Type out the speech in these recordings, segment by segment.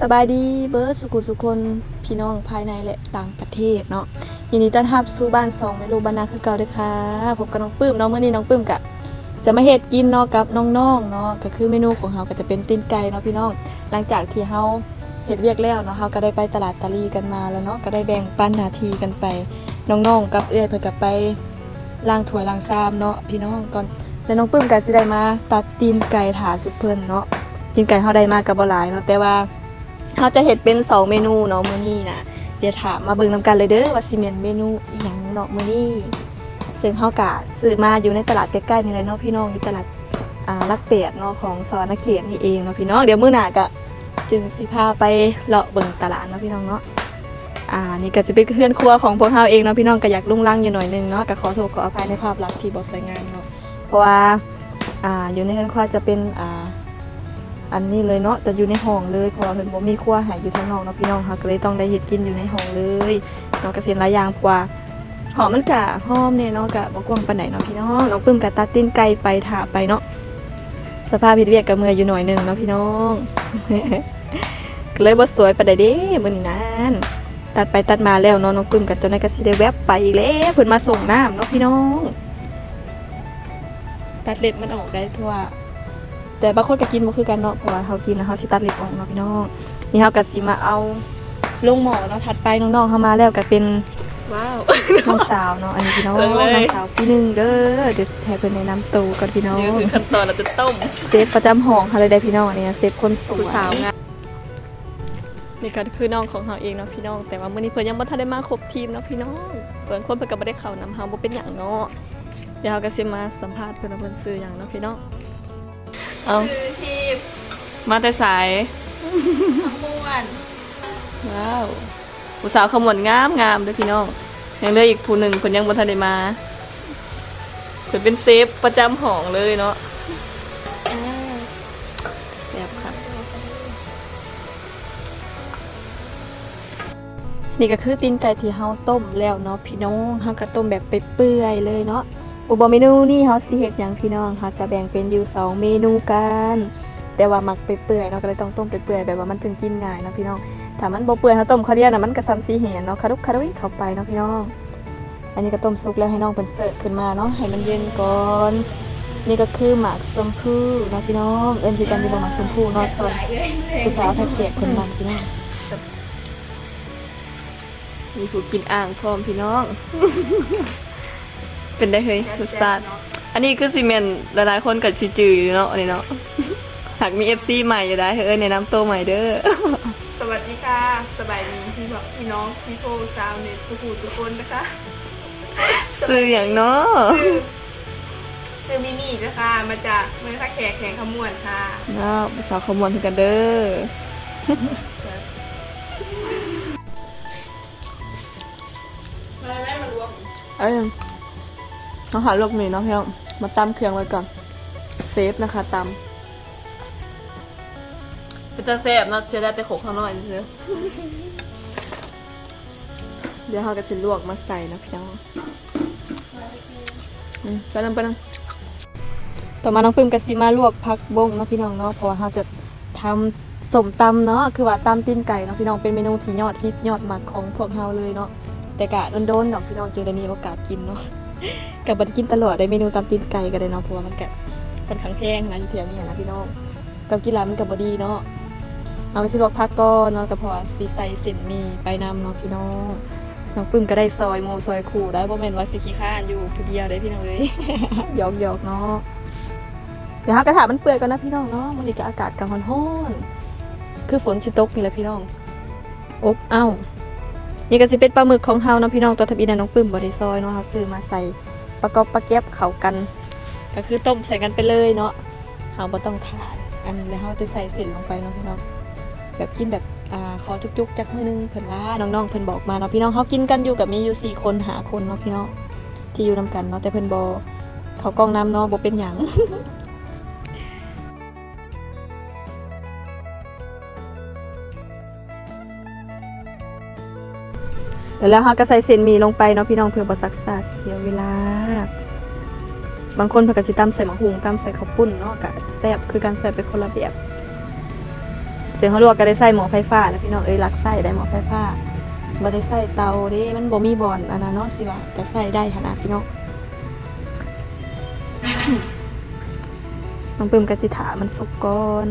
สบายดีเบิร์ดสุขุสุคนพี่น้องภายในและต่างประเทศเนาะยินดีต้อนรับสู่บ้านสองเมนูบรรณาคือเก่าด้อค่ะพบกับน้องปื้มเนาะเมื่อนี้น้องปื้มกะจะมาเฮ็ดกินเนาะกับน้องๆเนาะก็คือเมนูของเราก็จะเป็นตีนไก่เนาะพี่น้อง หลังจากที่เฮาเฮ็ดเวียกแล้วเนาะเฮาก็ได้ไปตลาดตะลีกันมาแล้วเนาะก็ได้แบ่งปันหนาทีกันไปน้องๆกับเอื้อยเพิ่นก็ไปล้างถ้วยล้างชามเนาะพี่น้องก่อนแล้วน้องปื้มก็สิได้มาตัดตีนไก่ถาสุดเพิ่นเนาะตีนไก่เฮาได้มาก็บ่หลายเนาะแต่ว่า เขาจะเห็ดเป็นสองเมนูเนาะมื้อนี้นะเดี๋ยวถามมาเบิ่งนำกันเลยเด้อว่าสิเมนเมนูอีหยังเนาะมื้อนี้ซึ่งเฮากะซื้อมาอยู่ในตลาดใกล้ๆนี่แหละเนาะพี่น้องอยู่ตลาดอ่าลักเปียดเนาะของสวรรณเขตนี่เองเนาะพี่น้องเดี๋ยวมื้อหน้าก็จึงสิพาไปเลาะเบิ่งตลาดเนาะพี่น้องเนาะอ่านี่ก็จะเป็นเครื่องครัวของพวกเฮาเองเนาะพี่น้องก็อยากลุงลั่งอยู่หน่อยนึงเนาะก็ขอโทษขออภัยในภาพลักษณ์ที่บ่สวยงามเนาะเพราะว่าอ่าอยู่ในเครื่องครัวจะเป็นอ่า อันนี้เลยเนาะแต่อยู่ในห้องเลยเพราะว่าเพิ่นบ่มีครัวหายอยู่ข้างนอกเนาะพี่น้องค่ะก็เลยต้องได้เฮ็ดกินอยู่ในห้องเลยเนาะก็เสียหลายอย่างกว่าหอมมันกะหอมเนี่ยเนาะกะบ่กว้างปานไหนเนาะพี่น้องน้องปึ้มกะตัดตีนไก่ไปถาไปเนาะสภาพเฮ็ดเวียกกับเมื่อยอยู่หน่อยหนึงเนาะพี่น้องเลยบ่สวยปานใดเด้มื้อนี้นั้นตัดไปตัดมาแล้วเนาะน้องปึ้มกับตัวนั้นก็สิได้แวบไปอีกแล้วเพิ่นมาส่งน้ำเนาะพี่น้อง ตัดเล็บมันออกได้ทั่ว แต่บางคนก็กินบ่คือกันเนาะเพราะว่าเขากินแล้วเขาสิตัดเล็บออกเนาะพี่น้องนี่เขาก็สิมาเอาลงหมอเนาะถัดไปน้องๆเขามาแล้วก็เป็นว้าวน้องสาวเนาะอันนี้พี่น้องเบิ่งเลยน้องสาวพี่หนึ่งเด้อเดี๋ยวให้เพิ่นแนะนำตัวก่อนพี่น้องนี่ก็คือขั้นตอนเราจะต้มเซฟประจำห้องเขาเลยได้พี่น้องอันนี้เซฟคนสวยผู้สาวงามนี่ก็คือน้องของเราเองเนาะพี่น้อง แต่ว่ามื้อนี้เพิ่นยังบ่ทันได้มาครบทีมเนาะพี่น้องเพิ่นคนเพิ่นก็บ่ได้เข้านำเฮาบ่เป็นหยังเนาะเดี๋ยวเราก็สิมาสัมภาษณ์เพิ่นว่าเพิ่นซื้อหยังเนาะพี่น้อง เอาคือทีมมาแต่สายม่วนว้าวผู้สาวขมวดงามงามเด้อพี่น้องยังเหลืออีกผู้หนึงเพิ่นยังบ่ทันได้มาเพิ่นเป็นเซฟประจำห้องเลยเนาะแซ่บครับ นี่ก็คือตีนไก่ที่เฮาต้มแล้วเนาะพี่น้องเฮาก็ต้มแบบไปเปื่อยๆเลยเนาะ อุบเมนูนี่เฮาสิเฮ็ดหยังพี่น้องเฮาจะแบ่งเป็นอยู่สองเมนูกันแต่ว่ามักไปเปื่อยเนาะก็เลยต้องต้มไปเปื่อยแบบว่ามันจึงกินง่ายเนาะพี่น้องถ้ามันบ่เปื่อยเฮาต้มข้าวเดียวน่ะมันก็ซ้ำสีเห็นเนาะคารุกคารุยเข้าไปเนาะพี่น้อง อันนี้ก็ต้มสุกแล้วให้น้องเพิ่นเสิร์ฟขึ้นมาเนาะให้มันเย็นก่อนนี่ก็คือหมากชมพู่เนาะพี่น้องเอิ้นสิกันอยู่บ่หมากชมพู่เนาะส่วนผู้สาวไทยเขตเพิ่นมักพี่น้องมีผู้กินอ่างพร้อมพี่น้อง เป็นได้เฮ้ยรสชาติอันนี้คือซีเมนต์หลายๆคนกับซีจืออยู่เนาะอันนี้เนาะหากมี FC ใหม่อยู่ได้เฮ้ยแนะนำตัวใหม่เด้อสวัสดีค่ะ สบายดีพี่บอกพี่น้องพี่โพสาวเน็ตทุกผู้ทุกคนนะคะซื้ออย่างเนาะซื้อซื้อมิมี่นะคะ มาจากเมืองท่าแขกแข่งขมวนค่ะเนาะสาวขมวดคือกันเด้อมาแม่มารวม เอ้ย เราหาลูกหมีเนาะพี่น้องมาตำเครื่องไว้ก่อน เซฟนะคะตำเป็นจะแซ่บเนะเชื่อได้แต่โขกข้างนอกเฉยๆเดี๋ยวเราก็จะลวกมาใส่นะพี่น้องอืมไปนั่งไปนั่งต่อมาน้องปึ้มก็สิมาลวกผักบงเนาะพี่น้องเนาะเพราะว่าเฮาจะทำสมตำเนาะคือว่าตำตีนไก่เนาะพี่น้องเป็นเมนูที่ยอดฮิตยอดมักของพวกเฮาเลยเนาะแต่กะโดนๆเนาะพี่น้องจึงได้มีโอกาสกินเนาะ ก็บ่ได้กินตลอดได้เมนูตำตีนไก่ก็ได้เนาะเพราะว่ามันก็ค่อนข้างแพงนะอยู่แถวนี้นะพี่น้องก็กินแล้วมันก็บ่ดีเนาะเอาไปสิลวกผักก่อนเนาะก็เพราะว่าสิใส่เส้นมีไปนำเนาะพี่น้องน้องปึ้มก็ได้ซอยหมูซอยขู่ได้บ่แม่นว่าสิขี้ข้านอยู่ผู้เดียวได้พี่น้องเอ้ยหยอกเนาะเดี๋ยวฮะกระถามันเปื่อยก่อนนะพี่น้องเนาะมันนี่ก็อากาศกลางวันร้อนคือฝนชิตกนี่แหละพี่น้องอบอ้า นี่ก็สิเป็นปลาหมึกของเฮาเนาะพี่น้องตัวทบีนะน้องปึ้มบริซอยเนาะเฮาซื้อมาใส่ประกอบประเก็บเข้ากัน ก็คือต้มใส่กันไปเลยเนาะเฮาบ่ต้องทานอันแล้วเฮาจะใส่เส้นลงไปเนาะพี่น้องแบบกินแบบอ่าขอจุกๆจักมื้อนึงเพิ่นว่าน้องๆเพิ่นบอกมาเนาะพี่น้องเฮากินกันอยู่กับมีอยู่สี่คนหาคนเนาะพี่น้องที่อยู่นํกันเนาะแต่เพิ่นบ่เขากล้องน้ำเนาะบ่เป็นหยัง แล้วเราก็ใส่เส้นหมี่ลงไปเนาะพี่น้องเพื่อบ่ซักษาเสียเวลา บางคนเพิ่นก็สิตำใส่หมะฮุงตำใส่ข้าวปุ้นเนาะก็แซ่บคือการแซ่บเป็นคนละแบบเสียงเขาลวกก็ได้ใส่หม้อไฟฟ้าแล้วพี่น้องเอ้ยรักใส่ได้หม้อไฟฟ้าบ่ได้ใส่เตาเด้มันบ่มีบ่อนอันนั้นเนาะสิว่าก็ใส่ได้ขนาดพี่น้องน้องปึ้มกะสิถามันสุกก่อน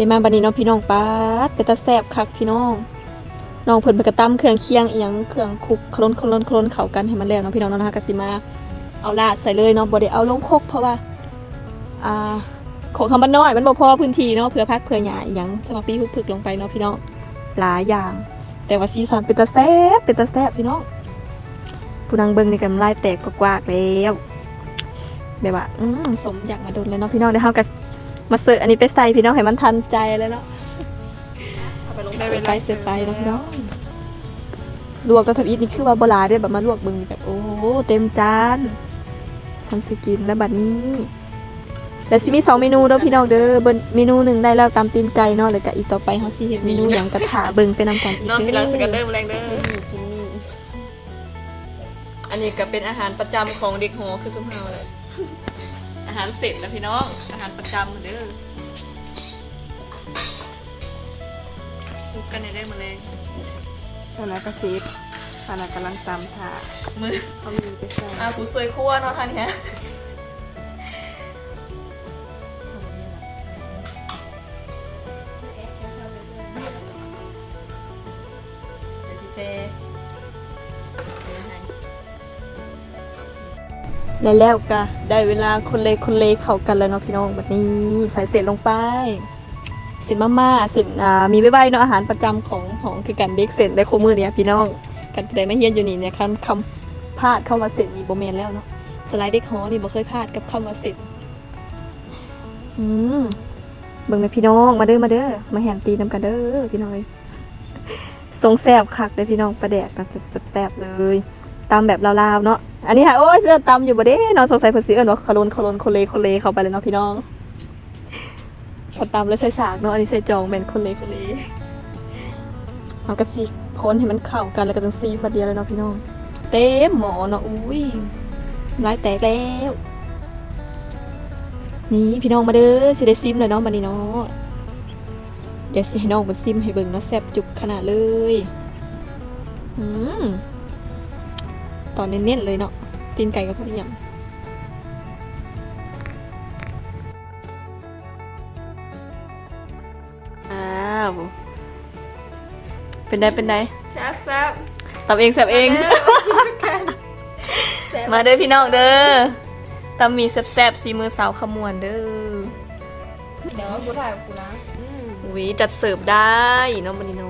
เดี๋ยวมาบัดนี้เน้องพี่น้องป๊าดเป็นตาแซ่บคักพี่น้องน้องเพิ่นไปกระตำเครื่องเคียงอีหยังเครื่องคลุกคลนคลนคลนเข้ากันให้มันแล้วเนาะพี่น้องเนาะนะคะกะสิมา เอาลาดใส่เลยเนาะบ่ได้เอาลงคกเพราะว่าอ่าของคำบ้านน้อยมันบ่พอพื้นที่เนาะเพื่อพักเพื่อหยาอีหยังสมัครปีพึกพึกลงไปเนาะพี่น้องหลายอย่าง แต่ว่าสีสันเป็นตาแซ่บเป็นตาแซ่บพี่น้องผู้นังเบิ่งนี่กำลายแตกกวากแล้วแบบว่าสมอยากมาโดนเลยเนาะพี่น้องเดี๋ยวเฮาก็ มาเสิร์ฟอันนี้ไปใส่พี่น้องให้มันทันใจเลยเนาะเอาไปลงเสิได้ร์ฟเวไปลาเสิร์ฟไปเนาะพี่น้องลวกตัวทับอีทนี่คือว่าโบราณเด้อแบบมาลวกเบิ่งนี่แบบโอ้โหเต็มจานทำสิกินแล้วบัดนี้แต่สิมีสองเมนูเด้อพี่น้องเด้อเบิ่นเมนูหนึ่งได้แล้วตามตีนไก่เนาะแล้วก็อีกต่อไปเฮาสิเฮ็ดเมนูหยังกระถาเบิ่งไปนำกันอีกน้องพี่รังสกันเด้ออแรงเด้อกินนี่อันนี้ก็เป็นอาหารประจำของเด็กหอคือสุมเฮาเลย อาหารเสร็จนะพี่น้อง อาหารประจำเด้อซุกกันในได้มาเลยตอนนั้นก็ซีฟตอนนั้นกำลังตำถามือเขามีไปใส่อะผู้สวยคั่วเนาะท่านเนี้ยเดี๋ยวสิเซเซ และแล้วก็ได้เวลาคนเลคนเลเข้ากันแล้วเนาะพี่น้องบัดนี้ใส่เสร็จลงไปเสร็จมาม่าเสร็จอ่ามีใบใบเนาะอาหารประจำของของคือกันเด็กเสร็จได้โคมือเนี่ยพี่น้องกันได้มาเฮียนอยู่นี่เนี่ยคันคำพลาดเข้ามาเสร็จมีโบเมนแล้วเนาะสไลด์เด็กฮอนี่บ่เคยพลาดกับเข้ามาเสร็จอืมเบิ่งแม่พี่น้องมาเด้อมาเด้อมาแหนตีนำกันเด้อพี่น้องเอ้ยทรงแซบคักเลยพี่น้องประแดกกันแซบเลย ตามแบบลาวๆเนาะ อันนี้ค่ะโอ้ยเสื้อตามอยู่บ่เด้นาะสงสัยเพิ่นสิเอิ้นว่าคารุนคารุนโคเลโคเลเข้าไปเลยเนาะพี่น้องพอตามแล้วใส่สากเนาะ อันนี้ใส่จองเป็นโคเลโคเลเอากระสีคนให้มันเข้ากันแล้วก็จังซีมาเดียวเลยเนาะพี่น้อง เต็มหมอเนาะอุ้ยลายแตกแล้ว นี่พี่น้องมาเด้อสิได้ซิมเลยเนาะบัดนี้เนาะเดี๋ยวสิให้น้องมาซิมให้เบิ่งเนาะแซ่บจุกขนาดเลย อืม อนเน้นๆเลยเนาะตีนไก่กับพอดีอย่างอ้าวเป็นไดเป็นไดแซ่บแซ่บตำเองแซ่บเองแซ่บมาเด้อพี่น้องเด้อตำมีแซ่บๆสีมือสาวขมวนเด้อเดี๋ยวกูถ่ายกับกูนะหวีจัดเสิร์ฟได้เน้องบันิโนว้าว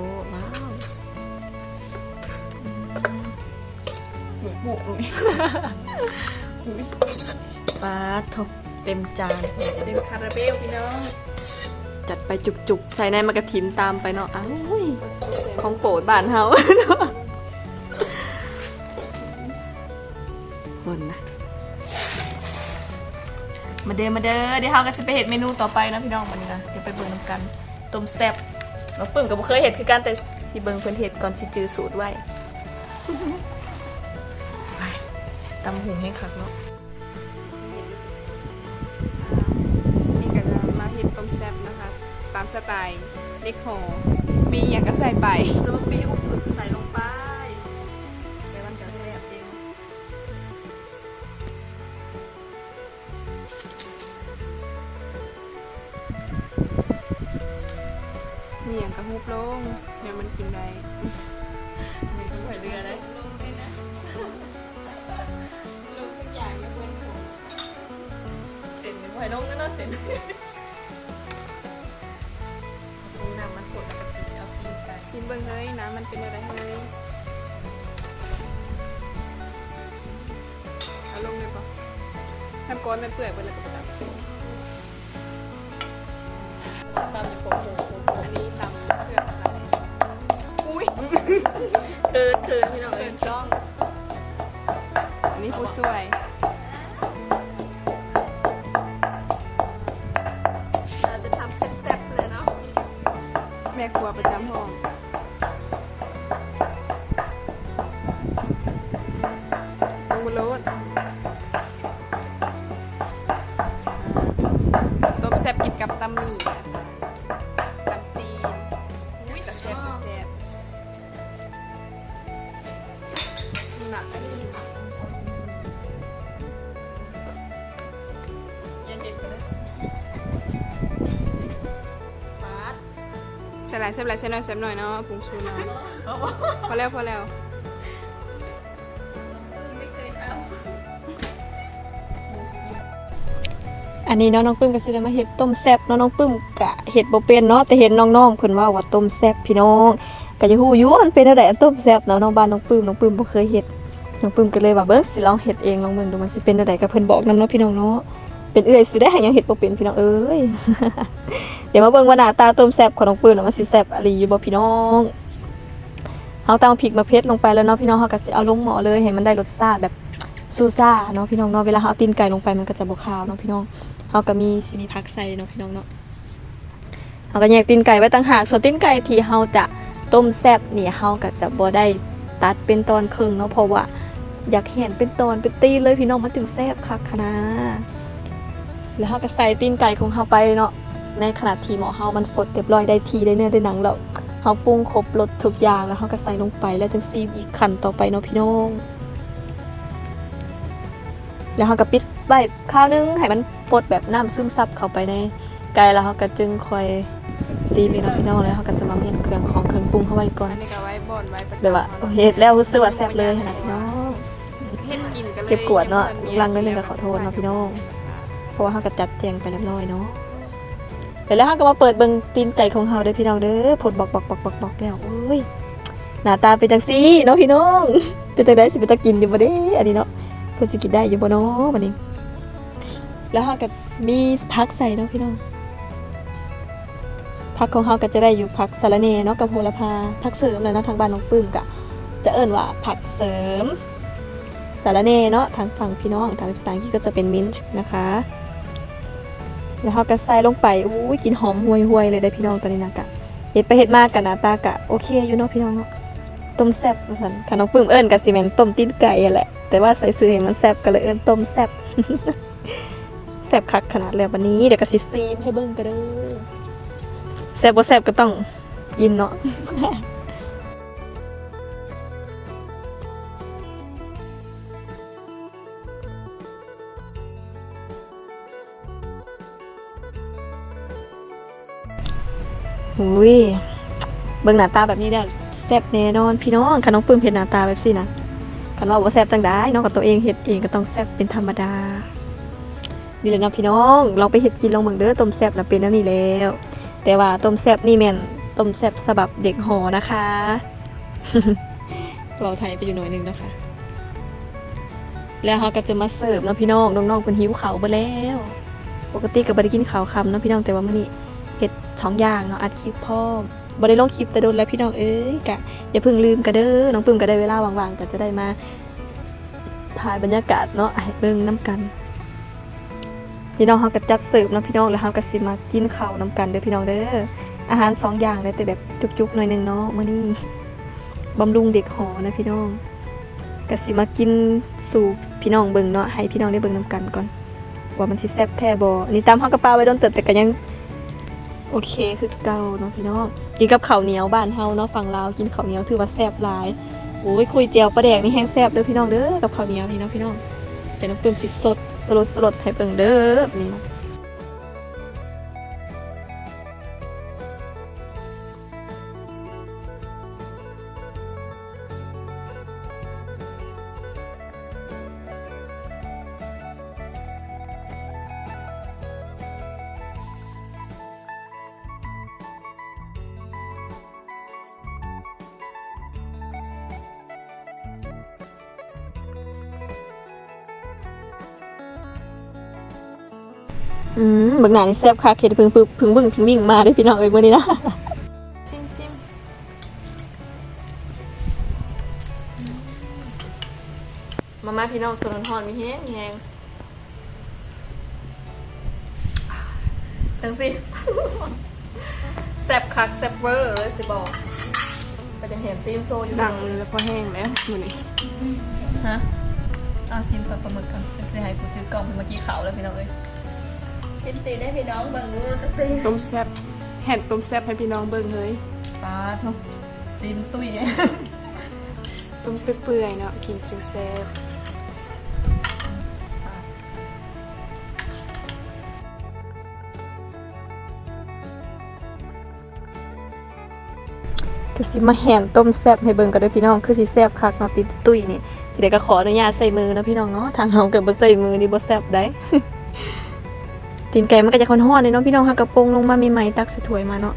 หมูหมูปลาทบเต็มจานเต็มคาราเบลพี่น้องจัดไปจุกๆ ใส่ในมะกระถินตามไปเนาะอ้าวอุ้ยของโปรดบ้านเฮาคนนะมาเด้อมาเด้อเดี๋ยวเฮาก็จะไปเห็ดเมนูต่อไปนะพี่น้องวันนี้นะเดี๋ยวไปเบิ่งนำกันต้มแซ่บน้องปึ้งก็บ่เคยเห็ดคือกันแต่สิเบิ่งเพิ่นเห็ดก่อนสิจือสูตรไว้ไป ตำหุงให้คักเนาะนี่ก็จะมาเห็ดต้มแซ่บนะคะ ตามสไตล์เด็กหอมีอย่างก็ใส่ไปสมปีอุปึกใอยลงก็น่าเส้นเอาน้ำมันกดแล้วก็ตีเอาตีนไปซิมเบิ้งเฮ้ยน้ำมันเป็นอะไรเฮ้ยเอาลงเลยปะทำก้อนมันเปื่อยไปเลยกับตับตามในโปะโปะอันนี้ตำเผือกอะไรอุ้ยคือคือพี่น้องเกิเอ้ยนจ้อง อันนี้ผู้ช่วย แม่ครัวประจำห้อง ใส่หลายแซ่บหลายแซ่น้อยแซ่บหน่อยเนาะปรุงชูเนาะพอแล้วพอแล้วอันนี้เนาะน้องปึ้มก็สิได้มาเฮ็ดต้มแซ่บเนาะน้องปึ้มกะเฮ็ดบ่เป็นเนาะแต่เห็นน้องๆเพิ่นว่าว่าต้มแซ่บพี่น้องก็จะฮู้อยู่ว่ามันเป็นอะไรต้มแซ่บเนาะน้องบ้านน้องปึ้มน้องปึ้มบ่เคยเฮ็ดน้องปึ้มก็เลยว่าเบิ่งสิลองเฮ็ดเองลองเบิ่งดูมันสิเป็นอะไรก็เพิ่นบอกนํเนาะพี่น้องเนาะ เป็นเอื้อยสิได้หายังเฮ็ดบ่เป็นพี่น้องเอ้ย เดี๋ยวมาเบิ่งว่าหน้าตาต้มแซ่บของน้องปึ้มน่ะมันสิแซ่บอะไรอยู่บ่พี่น้องเฮาตามพริกมาเพชรลงไปแล้วเนาะพี่น้องเฮาก็สิเอาลงหม้อเลยให้มันได้รสชาติแบบซูซ่าเนาะพี่น้องเนาะเวลาเฮาเอาตีนไก่ลงไปมันก็จะบ่คาวเนาะพี่น้องเขาก็มีสิมีผักใส่เนาะพี่น้องเนาะเขาก็แยกตีนไก่ไว้ต่างหากส่วนตีนไก่ที่เขาจะต้มแซ่บนี่เขาก็จะบ่ได้ตัดเป็นตอนครึ่งเนาะเพราะว่าอยากเห็นเป็นตอนเป็นตีเลยพี่น้องมันถึงแซ่บคักขนาด แล้วเขาก็ใส่ตีนไก่ของเขาไปเนาะในขณะที่หมอเขามันฟดเรียบร้อยได้ทีได้เนื้อได้หนังแล้วเขาปรุงครบรสทุกอย่างแล้วเขาก็ใส่ลงไปแล้วจึงซีมอีกขั้นต่อไปเนาะพี่น้อง แล้วเขาก็ปิดไว้ข้าวนึงให้มันฟดแบบน้ำซึมซับเข้าไปในไก่แล้วเขาก็จึงค่อยซีมีน้องพี่น้องแล้วเขาก็จะมาเมียนเครื่องของเครื่องปรุงเข้าไว้ก่อนอันนี้ก็ไว้บ่นไว้แบบว่าเฮ็ดแล้วรู้สึกว่าแซ่บเลยขนาดพี่น้องเฮ็ดกินก็เลยเก็บกวดเนาะลังนิดนึงก็ขอโทษเนาะพี่น้อง ราะว่าเขาก็จัดแจงไปเรียบร้อยเนาะเดี๋ยวแล้วเขาก็มาเปิดเบิ่งตีนไก่ของเขาเด้อพี่น้องเด้อผดบอกบอกบอกบอกบอกแล้วโอ้ยหน้าตาเป็นจังซี่เนาะพี่น้อง เป็นจังไดสิเป็นตะกินอยู่บ่เด้อันนี้เนาะเพิ่นสิกินได้อยู่บ่เนาะบัดนี้ แล้วเขาก็มีผักใส่เนาะพี่น้องผักของเขาก็จะได้อยู่ผักสะระเนเนาะกับโหระพาผักเสริมเลยเนาะทางบ้านน้องปื้มกะจะเอิ้นว่าผักเสริมสารเนเนาะทางฝั่งพี่น้องทางภาษาอังกฤษก็จะเป็นมินช์นะคะ แล้วเขาก็ใส่ลงไปอู้ยกลินหอมห่วยห่วยๆเลยได้พี่น้องตอนนี้นะกะเฮ็ดไปเฮ็ดมากกันหนาตากะโอเคอยู่เนาะพี่น้องเนาะต้มแซ่บว่าซั่นค่ะน้องปื้มเอิ้นก็สิแม่นต้มตีนไก่อะแหละ แต่ว่าใส่ซื้อให้มันแซ่บก็เลยเอิ้นต้มแซ่บแซ่บคักขนาดแล้ววันนี้เดี๋ยวก็สิซีมให้เบิ่งกันเด้อแซ่บบ่แซ่บก็ต้องกินเนาะ อุ้ยเบิ่งหน้าตาแบบนี้เนี่ยแซ่บแน่นอนพี่น้องขนมปื้มเห็นหน้าตาแบบสินะคันว่าบ่แซ่บจังได้น้องกับตัวเองเฮ็ดเองก็ต้องแซ่บเป็นธรรมดานี่แหละเนะพี่น้องลองไปเฮ็ดกินลองเบิ่งเด้อต้มแซ่บน่ะเป็นอันนี้แล้ว แต่ว่าต้มแซ่บนี่แม่นต้มแซ่บสำหรับเด็กหอนะคะเราไทยไปอยู่หน่อยนึงนะคะ แล้วเขาก็จะมาเสิร์ฟนะพี่น้องน้องๆเพิ่นหิวข้าวเบ่แล้ว ปกติก็บ่ได้กินข้าวคำนะพี่น้องแต่ว่ามื้อนี้ เฮ็ดสองอย่างเนาะอัดคลิปพร้อมบ่ได้ลงคลิปแต่โดนแล้วพี่น้องเอ้ยกะอย่าเพิ่งลืมกันเด้อน้องปึ้มก็ได้เวลาว่างๆก็จะได้มาถ่ายบรรยากาศเนาะให้เบิ่งน้ำกันพี่น้องเฮาก็จัดเสิร์ฟเนาะพี่น้องแล้วเฮาก็สิมากินข้าวน้ำกันเด้อพี่น้องเด้ออาหารสองอย่างเลยแต่แบบจุกๆหน่อยหนึงเนาะมื้อนี้บำรุงเด็กหอนะพี่น้องก็สิมากินสู่พี่น้องเบิ่งเนาะให้พี่น้องได้เบิ่งน้ำกันก่อนว่ามันสิแซ่บแท้บ่อันนี่ตามเฮากระเป๋าไว้โดนเติบแต่ก็ยัง โอเคคือเกาเนาะพี่น้องกินกับข้าวเหนียวบ้านเฮาเนาะฝั่งลาวกินข้าวเหนียวถือว่าแซ่บหลายโอ้ยคุยเจียวปลาแดกนี่แห้งแซ่บเด้อพี่น้องเด้อกับข้าวเหนียวนี่เนาะพี่น้องแต่น้ำเติมสิสดสลดสลดให้เบิ่งเด้อแบบนี่เนาะ อืมเบิ่งหน้านี่แซ่บคักเฮ็ดเพิ่งพึ่งพึ่งเบิ่งพึ่งวิ่งมาเด้อพี่น้องเอ้ยมื้อนี้นะชิมชิมมามาพี่น้องส่วนร้อนๆมีแห้งมีแห้งจังสิแซ่บคักแซ่บเวอร์เลยสิบอกก็จะเห็นตีมโซอยู่ดังเลยแล้วพอแห้งแล้วมื้อนี้ฮะเอาซิมตัวปลาหมึกกันจะเสียให้ผู้ถือกล่องเมื่อกี้เขาแล้วพี่น้องเอ้ย ชิมตีได้พี่น้องเบิ่งดูจะตีต้มแซ่บแห่นต้มแซ่บให้พี่น้องเบิ่งเฮ้ยปลาทุกตีมตุ้ยต้มเปื่อยๆเนาะกินจังแซ่บก็สิมาแห่งต้มแซ่บให้เบิ่งกันเด้อพี่น้องคือสิแซ่บคักเนาะติดตุ้ยนี่ทีเดียวก็ขออนุญาตใส่มือนะพี่น้องเนาะทางเฮาก็บ่ใส่มือนี่บ่แซ่บได้ ตีนไก่มันก็จะค่อนฮ้อนเลยเนาะพี่น้องค่ะกระโปรงลงมาใหม่ๆตักสถวยมาเนาะ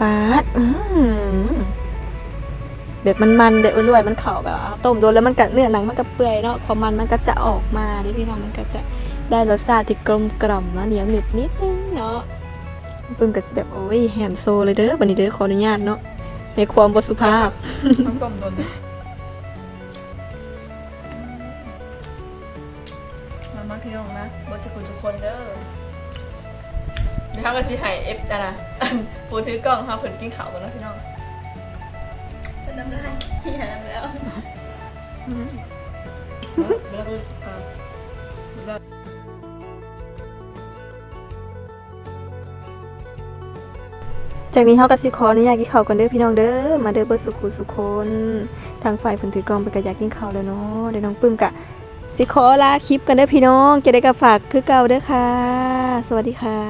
ปาดอื้อหือแบบมันๆเด็ดรวยมันเข้าแบบต้มโดนแล้วมันก็เนื้อหนังมันก็เปื่อยเนาะความมันมันก็จะออกมาเด้พี่น้องมันก็จะได้รสชาติที่กลมกล่อมเนาะเหนียวหนึบนิดนึงเนาะปึ้มก็จะแบบโอ้ยแฮมโซเลยเด้อบัดนี้เด้อขออนุญาตเนาะในความบสุภาพต้องกลมโดนมามาพี่น้องนะบจะคุณทุกคนเด้อ เดี๋ยวเขาก็สิใหายเอฟอะนะปูถือกล้องเขาเพิ่นกินข้าวกันแล้วพี่น้องเป็นน้ำลายเหี่ยแล้วเวลาดูอ่าเวลาจากนี้เฮาก็สิขออนุญาตกินข้าวกันเด้อพี่น้องเด้อมาเด้อเบิดสุขุสุคนทางฝ่ายเพิ่นถือกล้องเพิ่นก็อยากกินข้าวแล้วเนาะเดี๋ยวน้องปึ้มกะสิขอลาคลิปกันเด้อพี่น้องจะได้ก็ฝากคือเก่าเด้อค่ะ สวัสดีค่ะ